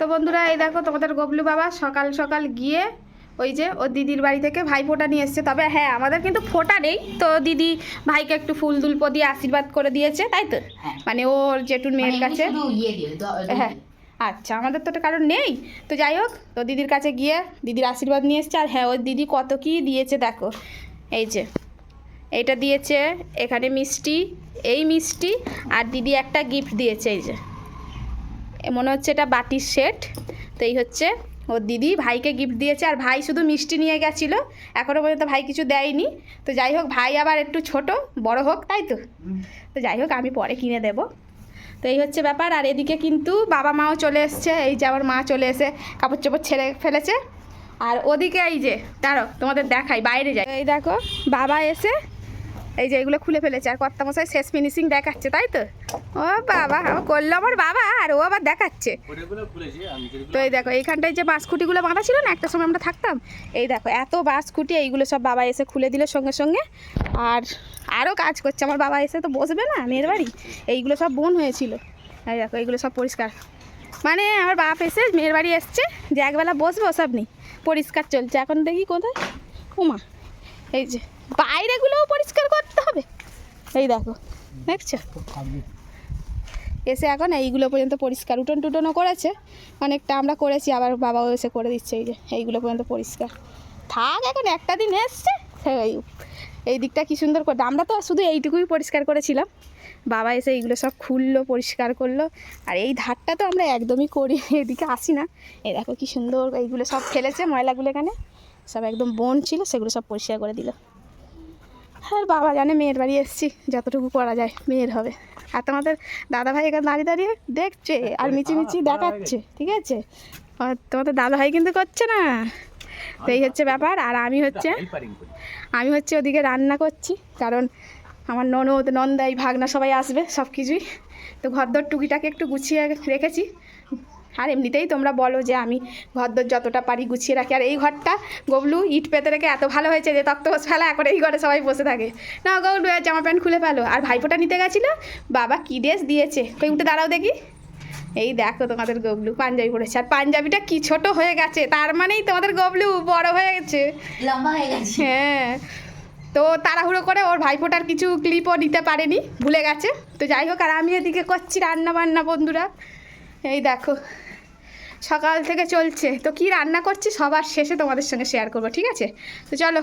তো বন্ধুরা এই দেখো তোমাদের গবলু বাবা সকাল সকাল গিয়ে ওই যে ওর দিদির বাড়ি থেকে ভাই ফোঁটা নিয়ে এসছে। তবে হ্যাঁ আমাদের কিন্তু ফোঁটা নেই। তো দিদি ভাইকে একটু ফুল দুলপো দিয়ে আশীর্বাদ করে দিয়েছে তাই তো? হ্যাঁ। মানে ওর জেঠুর মেয়ের মানে কাছে। ইয়ে হ্যাঁ আচ্ছা আমাদের তো এটা কারণ নেই। তো যাই হোক তো দিদির কাছে গিয়ে দিদির আশীর্বাদ নিয়ে এসছে। আর হ্যাঁ ওর দিদি কত কি দিয়েছে দেখো। এই যে এইটা দিয়েছে এখানে মিষ্টি এই মিষ্টি আর দিদি একটা গিফট দিয়েছে এই যে। মনে হচ্ছে এটা বাটির সেট। তো এই হচ্ছে ওর দিদি ভাইকে গিফট দিয়েছে। আর ভাই শুধু মিষ্টি নিয়ে গেছিল। এখনও পর্যন্ত ভাই কিছু দেয়নি। তো যাই হোক, ভাই আবার একটু ছোট, বড় হোক, তাই তো? তো যাই হোক, আমি পরে কিনে দেবো। তো এই হচ্ছে ব্যাপার। আর এদিকে কিন্তু বাবা মাও চলে এসছে। এই যে আমার মা চলে এসে কাপড় চোপড় ছেড়ে ফেলেছে। আর ওদিকে এই যে দাঁড়ো তোমাদের দেখাই, বাইরে যাই। এই দেখো, বাবা এসে এই যে এগুলো খুলে ফেলেছে আর কর্তা মশাই শেষ ফিনিশিং দেখাচ্ছে তাই তো? ও বাবা ও করল আমার বাবা আর ও আবার দেখাচ্ছে। তো এই দেখো এইখানটায় যে বাঁশ খুঁটিগুলো বাঁধা ছিল না একটা সময় আমরা থাকতাম এই দেখো এত বাঁশ খুঁটি এইগুলো সব বাবা এসে খুলে দিল সঙ্গে সঙ্গে। আর আরও কাজ করছে আমার বাবা এসে তো বসবে না মেয়ের বাড়ি? এইগুলো সব বোন হয়েছিল। এই দেখো এইগুলো সব পরিষ্কার। মানে আমার বাপ এসে মেয়ের বাড়ি এসছে যে একবেলা বসবো সব নেই পরিষ্কার চলছে। এখন দেখি কোথায়? উমা এই যে। বাইরেগুলোও পরিষ্কার করতে হবে। এই দেখো, দেখছ? এসে এখন এইগুলো পর্যন্ত পরিষ্কার, উঠোন টুটনও করেছে, অনেকটা আমরা করেছি, আবার বাবাও এসে করে দিচ্ছে এই যে, এইগুলো পর্যন্ত পরিষ্কার। থাক এখন, একটা দিন এসছে এই এই দিকটা কি সুন্দর করে, আমরা তো শুধু এইটুকুই পরিষ্কার করেছিলাম। বাবা এসে এইগুলো সব খুললো, পরিষ্কার করল, আর এই ধারটা তো আমরা একদমই করি, এদিকে আসি না। এই দেখো কি সুন্দর, এইগুলো সব ফেলেছে ময়লাগুলো এখানে, সব একদম বন ছিল, সেগুলো সব পরিষ্কার করে দিল। আর বাবা জানে মেয়ের বাড়ি এসেছি যতটুকু করা যায় মেয়ের হবে। আর তোমাদের দাদা ভাই এখানে দাঁড়িয়ে দাঁড়িয়ে দেখছে আর মিচি মিচি দেখাচ্ছে ঠিক আছে? আর তোমাদের দাদা ভাই কিন্তু করছে না। তো এই হচ্ছে ব্যাপার আর আমি হচ্ছে আমি হচ্ছে ওদিকে রান্না করছি কারণ আমার ননদ নন্দাই ভাগনা সবাই আসবে সব কিছুই তো ঘরদোর টুকিটাকে একটু গুছিয়ে রেখেছি। আর এমনিতেই তোমরা বলো যে আমি ঘরদোর যতটা পারি গুছিয়ে রাখি। আর এই ঘরটা গবলু ইট পেতে রেখে এত ভালো হয়েছে যে তক্তপোষ ফেলা এখন এই ঘরে সবাই বসে থাকে। না গবলু জামা প্যান্ট খুলে ফেলো। আর ভাইফোঁটা নিতে গেছিল? বাবা কী ড্রেস দিয়েছে? কই উঠে দাঁড়াও দেখি। এই দেখো তোমাদের গবলু পাঞ্জাবি পরেছে। আর পাঞ্জাবিটা কি ছোট হয়ে গেছে তার মানেই তোমাদের গবলু বড় হয়ে গেছে। লম্বা হয়ে গেছে। হ্যাঁ তো তাড়াহুড়ো করে ওর ভাইফোঁটার কিছু ক্লিপও নিতে পারেনি ভুলে গেছে। তো যাই হোক আর আমি এদিকে করছি রান্না বান্না বন্ধুরা। এই দেখো, সকাল থেকে চলছে। তো কি রান্না করছি সবার শেষে তোমাদের সঙ্গে শেয়ার করব, ঠিক আছে? তো চলো